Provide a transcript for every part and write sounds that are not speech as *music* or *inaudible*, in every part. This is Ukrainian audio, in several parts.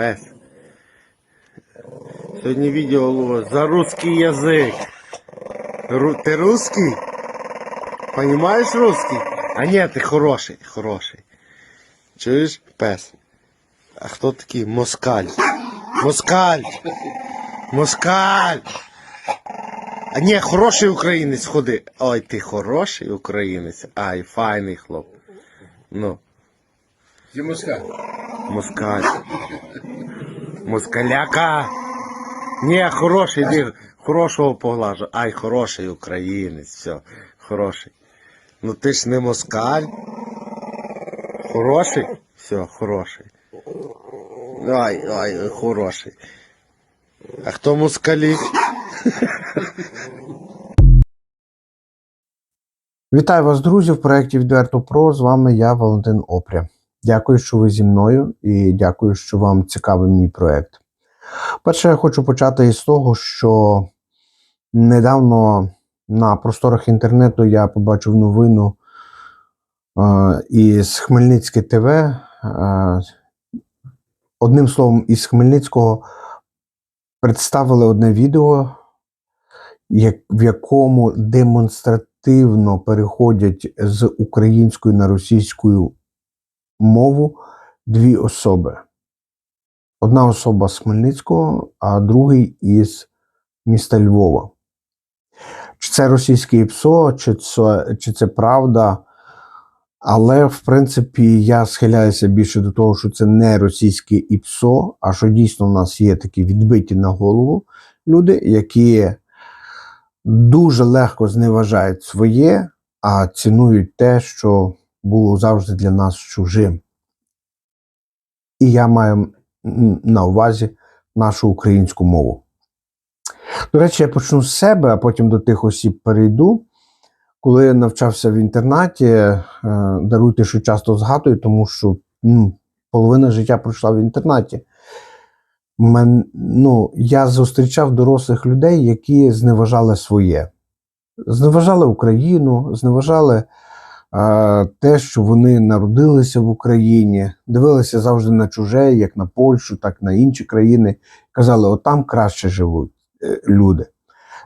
Пес. Сьогодні відео за русский язик. Ру... Ти русский? Понимаєш русский? А ні, ти хороший, хороший. Чуєш? Пес. А хто такий? Москаль. Москаль! Москаль! А ні, хороший українець ходи. Ой, ти хороший українець. Ай, файний хлоп. Ну, Тимошка. москаль. Москаляка. Ні, хороший, іди, хорошого поглажу. Ай, хороший українець, все, хороший. Ну ти ж не москаль. Хороший? Все, хороший. Ай, ай, хороший. А хто москалі? Вітаю вас, друзі, в проєкті Відверто Про. З вами я, Валентин Опря. Дякую, що ви зі мною, і дякую, що вам цікавий мій проєкт. Перше, я хочу почати із того, що недавно на просторах інтернету я побачив новину е, із Хмельницьке ТВ. Е, одним словом, із Хмельницького представили одне відео, як- в якому демонстративно переходять з української на російську мову дві особи. Одна особа з Хмельницького, а другий із міста Львова. Чи це російське ПСО, чи це, чи це правда. Але, в принципі, я схиляюся більше до того, що це не російське ІПСО, а що дійсно в нас є такі відбиті на голову люди, які дуже легко зневажають своє, а цінують те, що було завжди для нас чужим. І я маю на увазі нашу українську мову. До речі, я почну з себе, а потім до тих осіб перейду. Коли я навчався в інтернаті, е, даруйте, що часто згадую, тому що м, половина життя пройшла в інтернаті. Мен, ну, я зустрічав дорослих людей, які зневажали своє. Зневажали Україну, зневажали те, що вони народилися в Україні, дивилися завжди на чуже, як на Польщу, так на інші країни. Казали, от там краще живуть е, люди.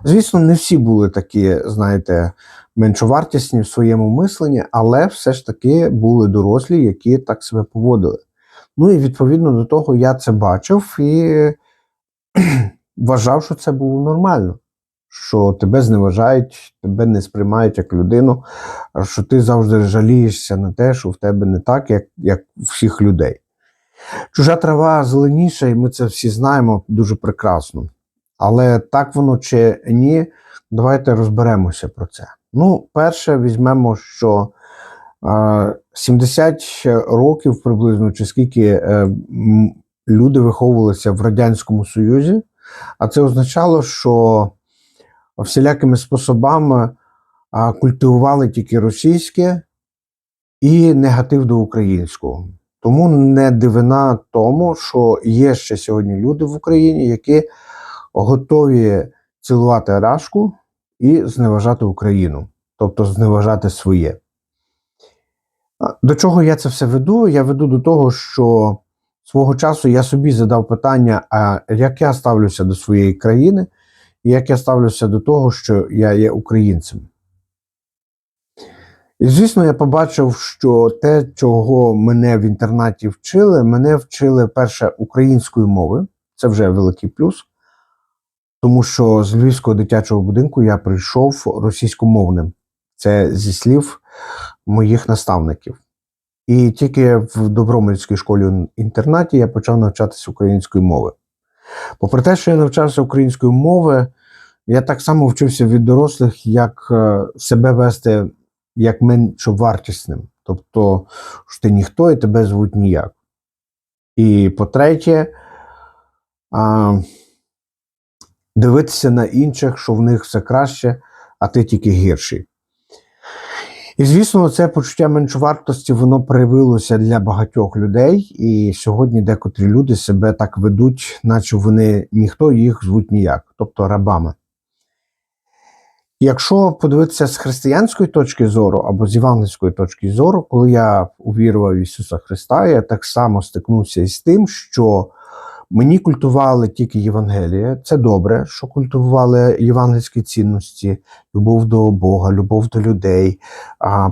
Звісно, не всі були такі, знаєте, меншовартісні в своєму мисленні, але все ж таки були дорослі, які так себе поводили. Ну і відповідно до того я це бачив і *clears throat* вважав, що це було нормально. Що тебе зневажають, тебе не сприймають як людину, що ти завжди жалієшся на те, що в тебе не так, як, як всіх людей. Чужа трава зеленіша, і ми це всі знаємо дуже прекрасно. Але так воно чи ні, давайте розберемося про це. Ну, перше, візьмемо, що е, 70 років приблизно, чи скільки е, люди виховувалися в Радянському Союзі, а це означало, що всілякими способами культивували тільки російське і негатив до українського. Тому не дивина тому, що є ще сьогодні люди в Україні, які готові цілувати рашку і зневажати Україну, тобто зневажати своє. До чого я це все веду? Я веду до того, що свого часу я собі задав питання, а як я ставлюся до своєї країни, і як я ставлюся до того, що я є українцем. І, звісно, я побачив, що те, чого мене в інтернаті вчили, мене вчили перше української мови, це вже великий плюс, тому що з Львівського дитячого будинку я прийшов російськомовним. Це зі слів моїх наставників. І тільки в Добромельській школі інтернаті я почав навчатися української мови. Попри те, що я навчався української мови, я так само вчився від дорослих, як е, себе вести як меншовартісним. Тобто, що ти ніхто і тебе звуть ніяк. І по-третє, дивитися на інших, що в них все краще, а ти тільки гірший. І, звісно, це почуття меншовартості воно проявилося для багатьох людей, і сьогодні декотрі люди себе так ведуть, наче вони ніхто їх звуть ніяк, тобто рабами. Якщо подивитися з християнської точки зору або з євангельської точки зору, коли я увірував в Ісуса Христа, я так само стикнувся із тим, що Мені культували тільки Євангеліє. Це добре, що культували євангельські цінності, любов до Бога, любов до людей,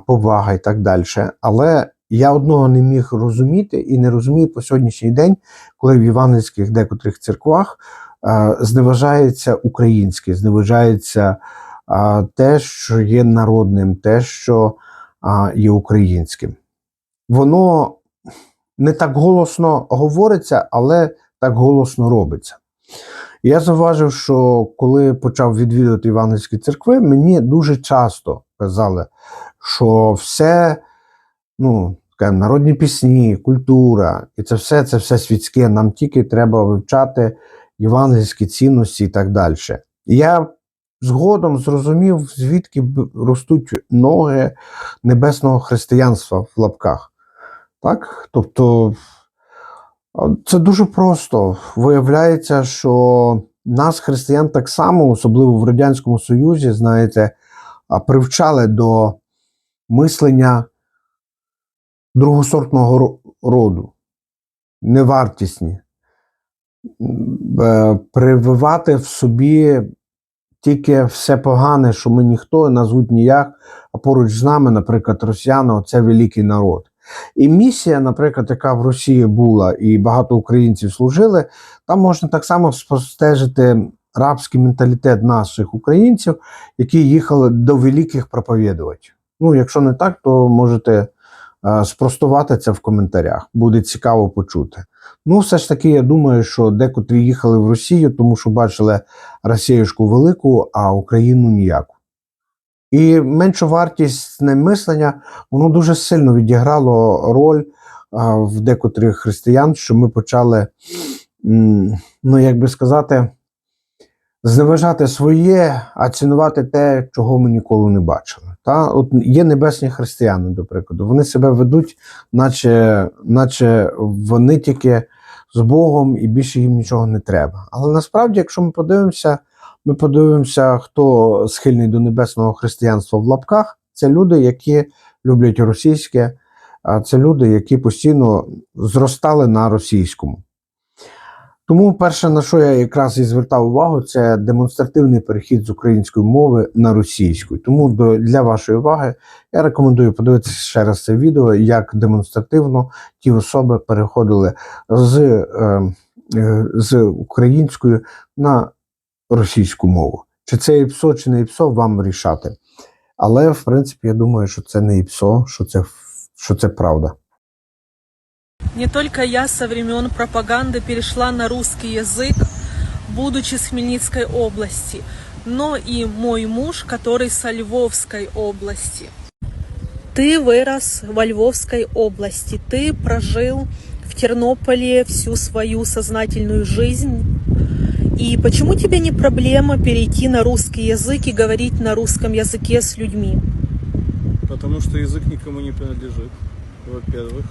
повага і так далі. Але я одного не міг розуміти і не розумію по сьогоднішній день, коли в євангельських декотрих церквах зневажається українське, зневажається те, що є народним, те, що є українським. Воно не так голосно говориться, але так голосно робиться. Я зауважив, що коли почав відвідувати євангельські церкви, мені дуже часто казали, що все, ну, скажімо, народні пісні, культура, і це все, це все світське. Нам тільки треба вивчати євангельські цінності і так далі. Я згодом зрозумів, звідки ростуть ноги небесного християнства в лапках. Так? Тобто це дуже просто. Виявляється, що нас, християн, так само, особливо в Радянському Союзі, знаєте, привчали до мислення другосортного роду, невартісні, е, прививати в собі тільки все погане, що ми ніхто назвуть ніяк, а поруч з нами, наприклад, росіяни це великий народ. І місія, наприклад, яка в Росії була, і багато українців служили, там можна так само спостежити рабський менталітет наших українців, які їхали до великих проповідувачів. Ну, якщо не так, то можете е, спростувати це в коментарях. Буде цікаво почути. Ну, все ж таки, я думаю, що декотрі їхали в Росію, тому що бачили Росіюшку велику, а Україну ніяку. І меншовартісне мислення воно дуже сильно відіграло роль а, в декотрих християн, що ми почали, ну як би сказати, зневажати своє, а цінувати те, чого ми ніколи не бачили. Та? От є небесні християни, до прикладу, вони себе ведуть, наче, наче вони тільки з Богом і більше їм нічого не треба. Але насправді, якщо ми подивимося, ми подивимося, хто схильний до небесного християнства в лапках, це люди, які люблять російське, а це люди, які постійно зростали на російському. Тому перше, на що я якраз і звертав увагу, це демонстративний перехід з української мови на російську. Тому до, для вашої уваги я рекомендую подивитися ще раз це відео, як демонстративно ті особи переходили з, е, е, з української на російську мову. Чи це ІПСО, чи не ІПСО, вам рішати. Але, в принципі, я думаю, що це не ІПСО, що це, що це правда. Не только я со времен пропаганды перешла на русский язык, будучи с Хмельницкой области, но и мой муж, который со Львовской области. Ты вырос во Львовской области, ты прожил в Тернополе всю свою сознательную жизнь. И почему тебе не проблема перейти на русский язык и говорить на русском языке с людьми? Потому что язык никому не принадлежит, во-первых.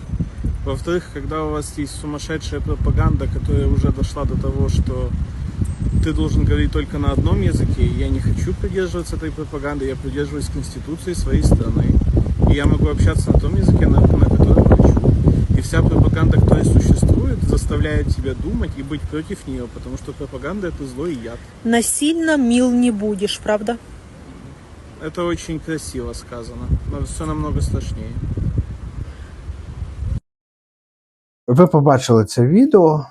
Во-вторых, когда у вас есть сумасшедшая пропаганда, которая уже дошла до того, что ты должен говорить только на одном языке, я не хочу придерживаться этой пропаганды, я придерживаюсь Конституции своей страны. И я могу общаться на том языке, на, на котором хочу. И вся пропаганда, которая существует, заставляет тебя думать и быть против нее, потому что пропаганда это зло и яд. Насильно мил не будешь, правда? Это очень красиво сказано, но все намного страшнее. Ви побачили це відео.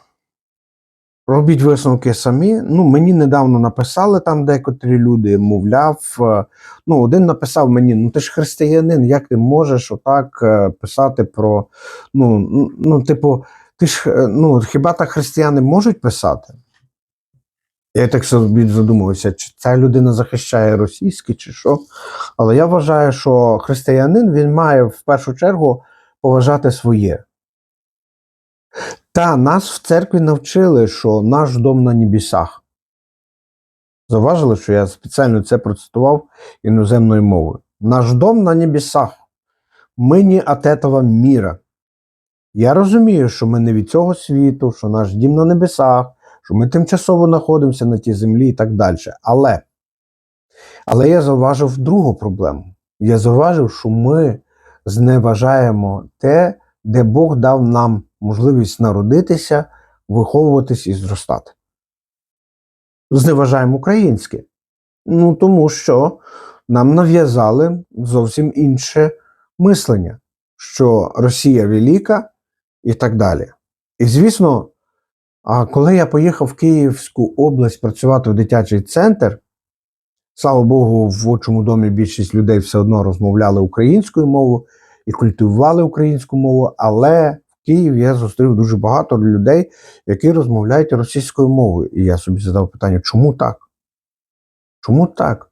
Робіть висновки самі. Ну, мені недавно написали там декотрі люди, мовляв. е, Ну, один написав мені: ну ти ж християнин, як ти можеш отак е, писати про. Ну, ну, ну, типу, ти ж е, ну, хіба так християни можуть писати? Я так собі задумався, чи ця людина захищає російське, чи що. Але я вважаю, що християнин він має в першу чергу поважати своє. Та нас в церкві навчили, що наш дом на небесах. Заважили, що я спеціально це процитував іноземною мовою. Наш дом на небесах. Ми не от этого міра. Я розумію, що ми не від цього світу, що наш дім на небесах, що ми тимчасово знаходимося на тій землі і так далі. Але, але я зауважив другу проблему. Я зауважив, що ми зневажаємо те, де Бог дав нам можливість народитися, виховуватись і зростати. Зневажаємо українське. Ну, тому що нам нав'язали зовсім інше мислення, що Росія велика і так далі. І звісно, коли я поїхав в Київську область працювати в дитячий центр, слава Богу, в отчому домі більшість людей все одно розмовляли українською мовою і культивували українську мову, але в Києві я зустрів дуже багато людей, які розмовляють російською мовою. І я собі задав питання, чому так? Чому так?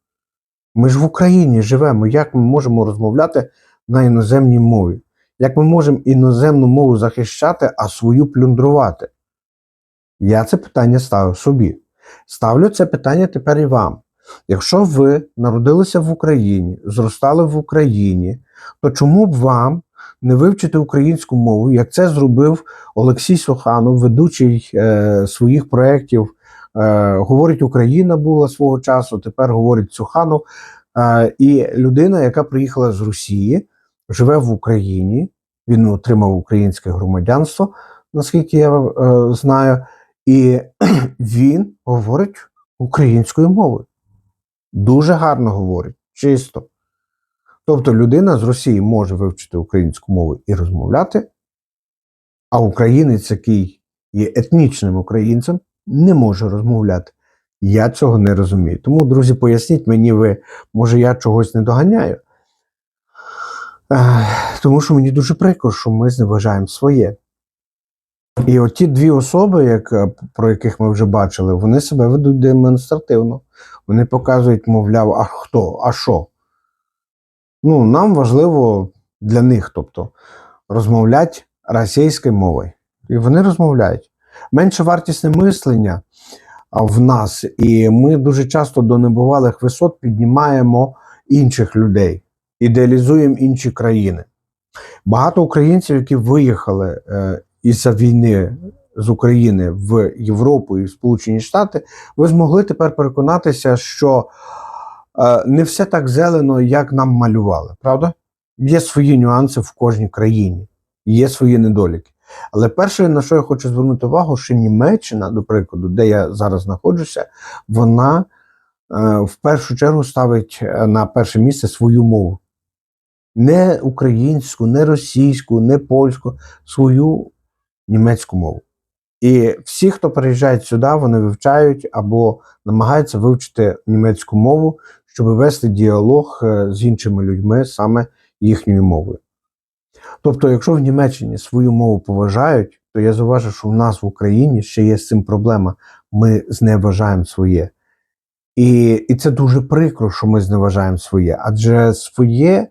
Ми ж в Україні живемо. Як ми можемо розмовляти на іноземній мові? Як ми можемо іноземну мову захищати, а свою плюндрувати? Я це питання ставив собі. Ставлю це питання тепер і вам. Якщо ви народилися в Україні, зростали в Україні, то чому б вам не вивчити українську мову, як це зробив Олексій Суханов, ведучий е, своїх проєктів е, Говорить Україна була свого часу, тепер говорить Суханов. Е, і людина, яка приїхала з Росії, живе в Україні, він отримав українське громадянство, наскільки я е, знаю, і *clears throat* він говорить українською мовою. Дуже гарно говорить, чисто. Тобто людина з Росії може вивчити українську мову і розмовляти, а українець, який є етнічним українцем, не може розмовляти. Я цього не розумію. Тому, друзі, поясніть мені, ви, може, я чогось не доганяю. Тому що мені дуже прикро, що ми зневажаємо своє. І от ті дві особи, як, е, про яких ми вже бачили, вони себе ведуть демонстративно. Вони показують, мовляв, а хто, а що? Ну, нам важливо для них, тобто, розмовляти російською мовою. І вони розмовляють. Менше вартісне мислення в нас, і ми дуже часто до небувалих висот піднімаємо інших людей, ідеалізуємо інші країни. Багато українців, які виїхали е, із-за війни з України в Європу і в Сполучені Штати, ви змогли тепер переконатися, що е, не все так зелено, як нам малювали, правда? Є свої нюанси в кожній країні, є свої недоліки. Але перше, на що я хочу звернути увагу, що Німеччина, до прикладу, де я зараз знаходжуся, вона е, в першу чергу ставить на перше місце свою мову. Не українську, не російську, не польську, свою німецьку мову. І всі, хто приїжджають сюди, вони вивчають або намагаються вивчити німецьку мову, щоб вести діалог е, з іншими людьми саме їхньою мовою. Тобто, якщо в Німеччині свою мову поважають, то я зауважу, що в нас в Україні ще є з цим проблема. Ми зневажаємо своє. І, і це дуже прикро, що ми зневажаємо своє. Адже своє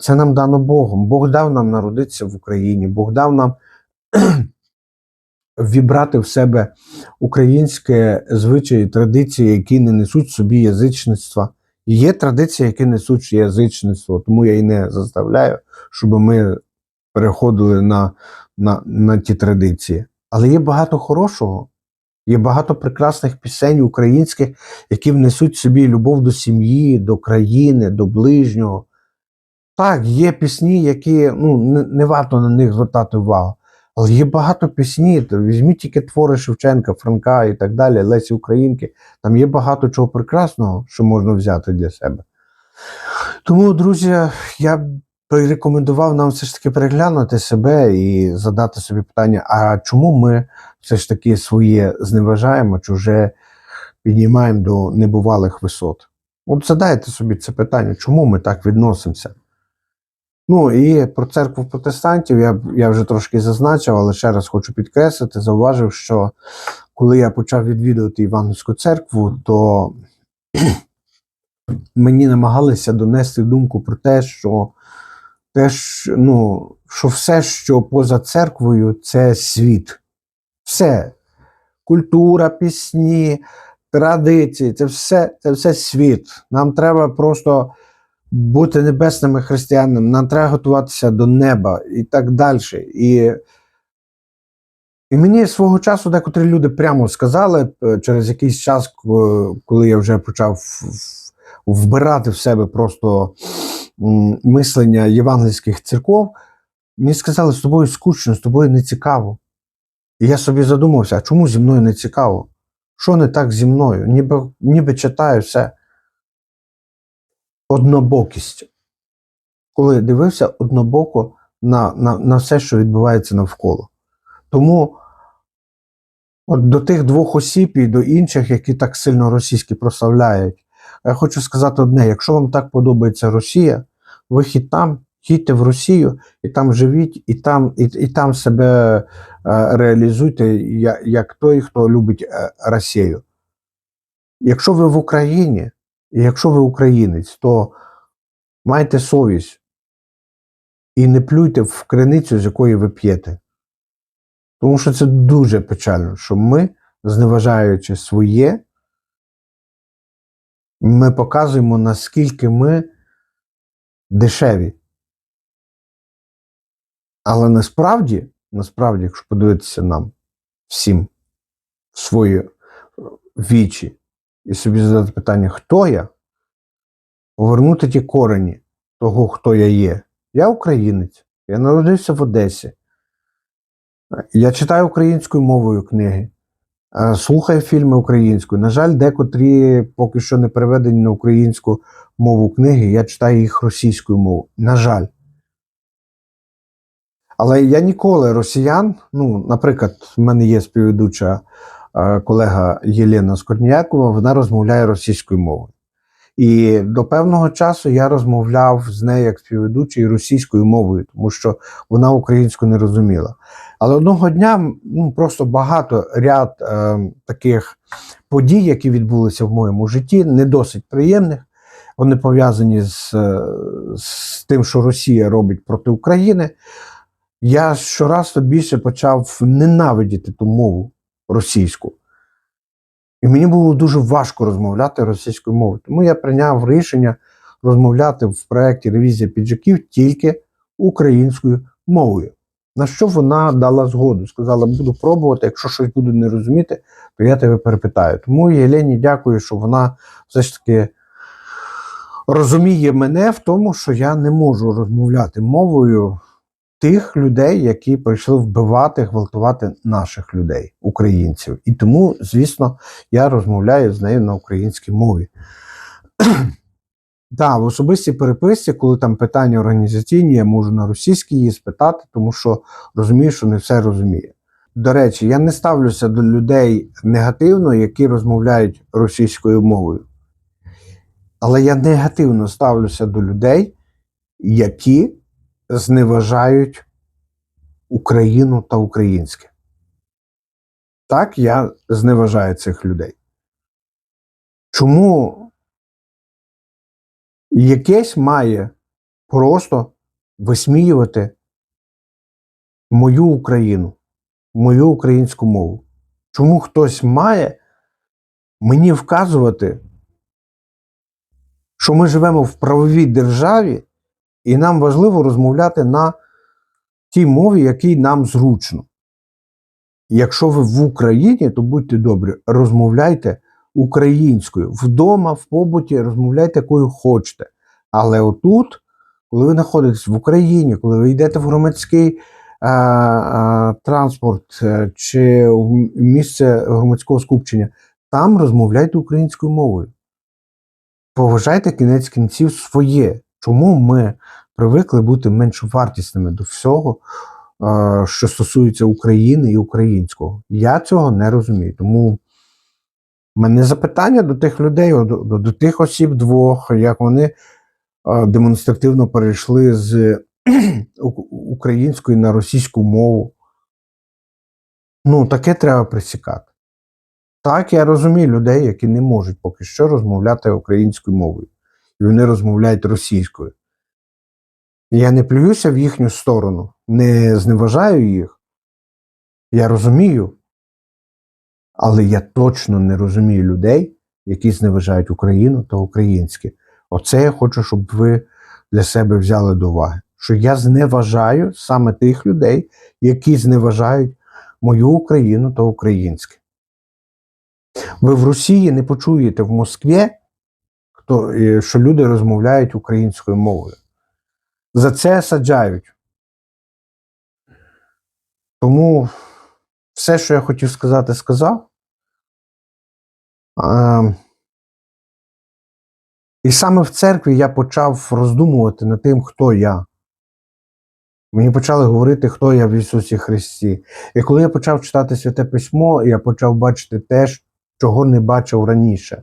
це нам дано Богом. Бог дав нам народитися в Україні, Бог дав нам *clears throat* вібрати в себе українське звичаї, традиції, які не несуть собі язичництва. Є традиції, які несуть язичництво, тому я і не заставляю, щоб ми переходили на, на, на ті традиції. Але є багато хорошого, є багато прекрасних пісень українських, які внесуть собі любов до сім'ї, до країни, до ближнього. Так, є пісні, які ну, не, не варто на них звертати увагу. Але є багато пісні. то Візьміть тільки твори Шевченка, Франка і так далі, Лесі Українки. Там є багато чого прекрасного, що можна взяти для себе. Тому, друзі, я б рекомендував нам все ж таки переглянути себе і задати собі питання: а чому ми все ж таки своє зневажаємо, чуже піднімаємо до небувалих висот? От задайте собі це питання, чому ми так відносимося? Ну і про церкву протестантів я, я вже трошки зазначив, але ще раз хочу підкреслити, зауважив, що коли я почав відвідувати Івангельську церкву, то *clears throat* мені намагалися донести думку про те, що те, ж, ну, що все, що поза церквою, це світ. Все. Культура, пісні, традиції, це все, це все світ. Нам треба просто бути небесними християнами, нам треба готуватися до неба і так далі. І, і мені свого часу декотрі люди прямо сказали е, через якийсь час, коли я вже почав вбирати в себе просто мислення євангельських церков, мені сказали, з тобою скучно, з тобою не цікаво. І я собі задумався, а чому зі мною не цікаво? Що не так зі мною? Ніби, ніби читаю все. Однобокість. Коли дивився однобоко на, на, на все, що відбувається навколо. Тому от до тих двох осіб і до інших, які так сильно російські прославляють, я хочу сказати одне: якщо вам так подобається Росія, вихід там, їдьте в Росію і там живіть, і там, і, і там себе е, реалізуйте як, як той, хто любить е, Росію. Якщо ви в Україні, і якщо ви українець, то майте совість і не плюйте в криницю, з якої ви п'єте. Тому що це дуже печально, що ми, зневажаючи своє, ми показуємо, наскільки ми дешеві. Але насправді, насправді, якщо подивитися нам всім в свої вічі і собі задати питання, хто я, повернути ті корені того, хто я є. Я українець, я народився в Одесі. Я читаю українською мовою книги, е, слухаю фільми українською. На жаль, декотрі поки що не переведені на українську мову книги, я читаю їх російською мовою. На жаль. Але я ніколи росіян, ну, наприклад, в мене є співведуча колега Єлена Скорніякова, вона розмовляє російською мовою. І до певного часу я розмовляв з нею як співведучий російською мовою, тому що вона українську не розуміла. Але одного дня ну, просто багато ряд е, таких подій, які відбулися в моєму житті, не досить приємних. Вони пов'язані з, е, з тим, що Росія робить проти України. Я щораз більше почав ненавидіти ту мову російську. І мені було дуже важко розмовляти російською мовою. Тому я прийняв рішення розмовляти в проєкті Ревізія піджаків тільки українською мовою. На що вона дала згоду? Сказала, буду пробувати, якщо щось буду не розуміти, то я тебе перепитаю. Тому Єлені дякую, що вона все ж таки розуміє мене в тому, що я не можу розмовляти мовою тих людей, які прийшли вбивати, гвалтувати наших людей, українців. І тому, звісно, я розмовляю з нею на українській мові. *clears throat* Так, в особистій переписці, коли там питання організаційні, я можу на російській її спитати, тому що розумію, що не все розуміє. До речі, я не ставлюся до людей негативно, які розмовляють російською мовою. Але я негативно ставлюся до людей, які зневажають Україну та українське. Так, я зневажаю цих людей. Чому якесь має просто висміювати мою Україну, мою українську мову? Чому хтось має мені вказувати, що ми живемо в правовій державі, і нам важливо розмовляти на тій мові, якій нам зручно. Якщо ви в Україні, то будьте добрі, розмовляйте українською. Вдома, в побуті, розмовляйте якою хочете. Але отут, коли ви знаходитесь в Україні, коли ви йдете в громадський а, а, транспорт е, чи в місце громадського скупчення, там розмовляйте українською мовою. Поважайте кінець кінців своє. Чому ми привикли бути меншовартісними до всього, е, що стосується України і українського? Я цього не розумію. Тому в мене запитання до тих людей, до, до, до тих осіб двох, як вони е, демонстративно перейшли з *clears throat* української на російську мову. Ну, таке треба присікати. Так, я розумію людей, які не можуть поки що розмовляти українською мовою. І вони розмовляють російською. Я не плююся в їхню сторону, не зневажаю їх. Я розумію. Але я точно не розумію людей, які зневажають Україну та українське. Оце я хочу, щоб ви для себе взяли до уваги. Що я зневажаю саме тих людей, які зневажають мою Україну та українське. Ви в Росії не почуєте в Москві, хто, е, що люди розмовляють українською мовою. За це саджають. Тому все, що я хотів сказати, сказав. Е, і саме в церкві я почав роздумувати над тим, хто я. Мені почали говорити, хто я в Ісусі Христі. І коли я почав читати Святе Письмо, я почав бачити те, чого не бачив раніше.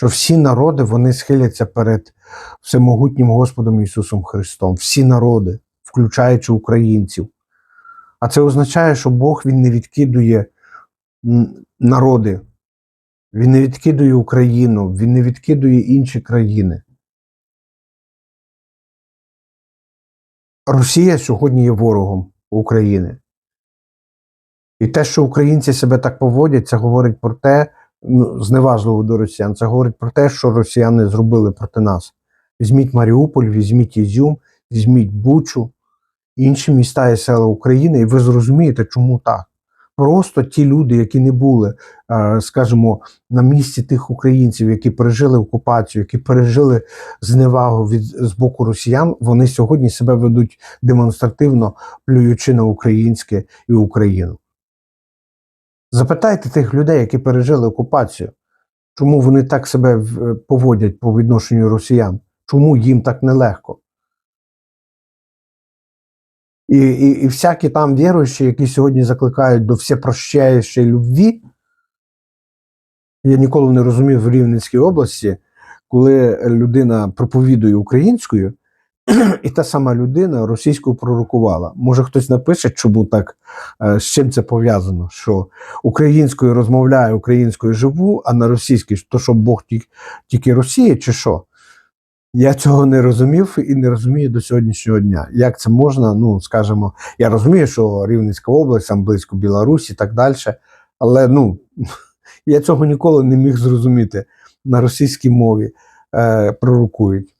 Що всі народи вони схиляться перед всемогутнім Господом Ісусом Христом. Всі народи, включаючи українців. А це означає, що Бог він не відкидує народи, він не відкидує Україну, він не відкидує інші країни. Росія сьогодні є ворогом України. І те, що українці себе так поводять, це говорить про те, ну, зневажливо до росіян, це говорить про те, що росіяни зробили проти нас. Візьміть Маріуполь, візьміть Ізюм, візьміть Бучу, інші міста і села України, і ви зрозумієте, чому так. Просто ті люди, які не були, е, скажімо, на місці тих українців, які пережили окупацію, які пережили зневагу від з боку росіян, вони сьогодні себе ведуть демонстративно, плюючи на українське і Україну. Запитайте тих людей, які пережили окупацію, чому вони так себе поводять по відношенню росіян, чому їм так нелегко. І, і, і всякі там віруючі, які сьогодні закликають до всепрощаючої любві, я ніколи не розумів в Рівненській області, коли людина проповідує українською, і та сама людина російською пророкувала. Може, хтось напише, чому так, е, з чим це пов'язано, що українською розмовляю, українською живу, а на російській то що Бог тільки, Росія, чи що? Я цього не розумів і не розумію до сьогоднішнього дня. Як це можна? Ну, скажімо, я розумію, що Рівненська область, там близько Білорусі і так далі. Але ну, *laughs* я цього ніколи не міг зрозуміти на російській мові е, пророкують.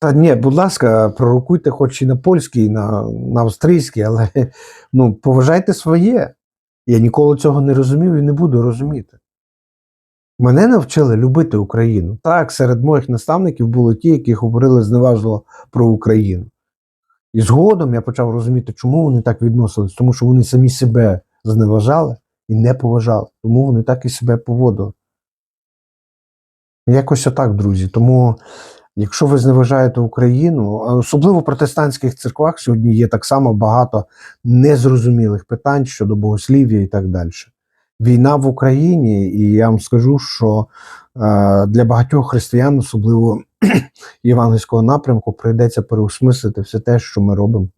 Та ні, будь ласка, пророкуйте хоч і на польській, і на, на австрійській, але *laughs* ну, поважайте своє. Я ніколи цього не розумів і не буду розуміти. Мене навчили любити Україну. Так, серед моїх наставників були ті, які говорили зневажливо про Україну. І згодом я почав розуміти, чому вони так відносились, тому що вони самі себе зневажали і не поважали. Тому вони так і себе поводили. Якось отак, друзі. Тому, якщо ви зневажаєте Україну, особливо в протестантських церквах сьогодні є так само багато незрозумілих питань щодо богослів'я і так далі. Війна в Україні, і я вам скажу, що е, для багатьох християн, особливо *clears throat* євангельського напрямку, прийдеться переосмислити все те, що ми робимо,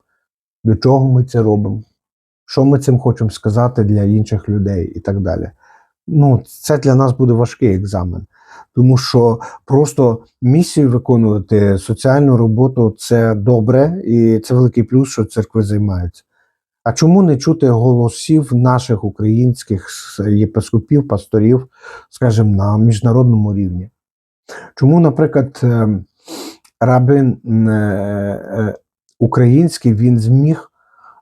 до чого ми це робимо, що ми цим хочемо сказати для інших людей і так далі. Ну, це для нас буде важкий екзамен. Тому що просто місію виконувати соціальну роботу це добре, і це великий плюс, що церкви займаються. А чому не чути голосів наших українських єпископів, пасторів, скажімо, на міжнародному рівні? Чому, наприклад, ем, рабин е, е, український він зміг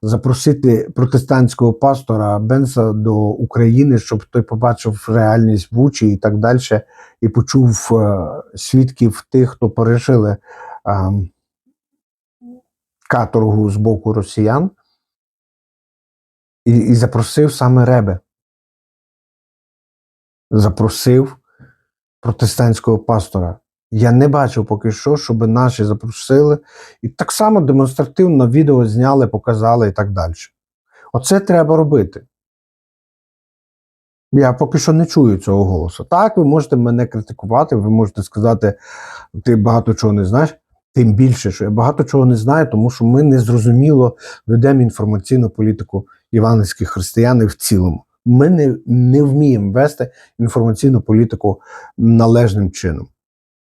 запросити протестантського пастора Бенса до України, щоб той побачив реальність Бучі і так далі, і почув е, свідків тих, хто пережили ем, каторгу з боку росіян, і, і запросив саме Ребе. Запросив протестантського пастора. Я не бачив поки що, щоб наші запросили і так само демонстративно відео зняли, показали і так далі. Оце треба робити. Я поки що не чую цього голосу. Так, ви можете мене критикувати, ви можете сказати, ти багато чого не знаєш. Тим більше, що я багато чого не знаю, тому що ми незрозуміло ведемо інформаційну політику євангельських християн в цілому. Ми не, не вміємо вести інформаційну політику належним чином.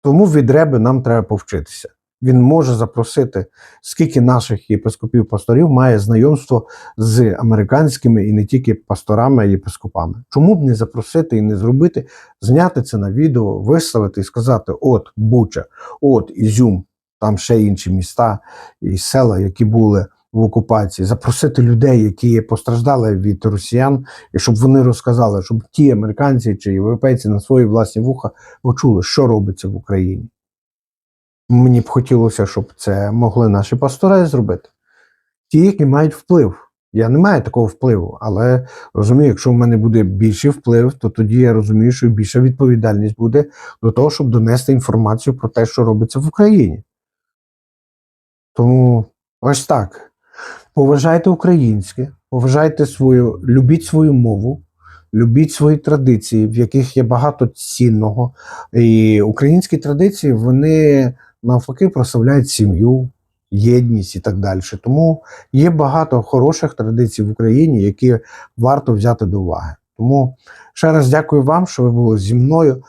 Тому від Реби нам треба повчитися. Він може запросити, скільки наших єпископів пасторів має знайомство з американськими і не тільки пасторами, а єпископами. Чому б не запросити і не зробити, зняти це на відео, виставити і сказати: от Буча, от Ізюм, там ще інші міста і села, які були в окупації, запросити людей, які постраждали від росіян, і щоб вони розказали, щоб ті американці чи європейці на свої власні вуха почули, що робиться в Україні. Мені б хотілося, щоб це могли наші пастори зробити. Ті, які мають вплив. Я не маю такого впливу, але розумію, якщо в мене буде більший вплив, то тоді я розумію, що більша відповідальність буде до того, щоб донести інформацію про те, що робиться в Україні. Тому ось так. Поважайте українське, поважайте свою, любіть свою мову, любіть свої традиції, в яких є багато цінного. І українські традиції вони навпаки прославляють сім'ю, єдність і так далі. Тому є багато хороших традицій в Україні, які варто взяти до уваги. Тому ще раз дякую вам, що ви були зі мною.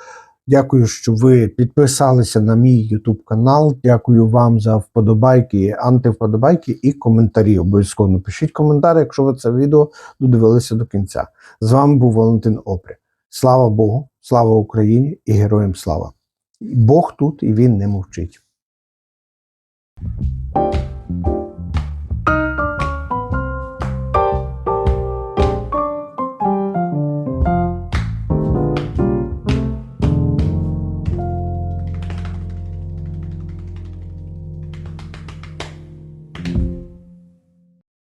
Дякую, що ви підписалися на мій YouTube канал. Дякую вам за вподобайки, антивподобайки і коментарі. Обов'язково напишіть коментар, якщо ви це відео додивилися до кінця. З вами був Валентин Опря. Слава Богу, слава Україні і героям слава! Бог тут і він не мовчить.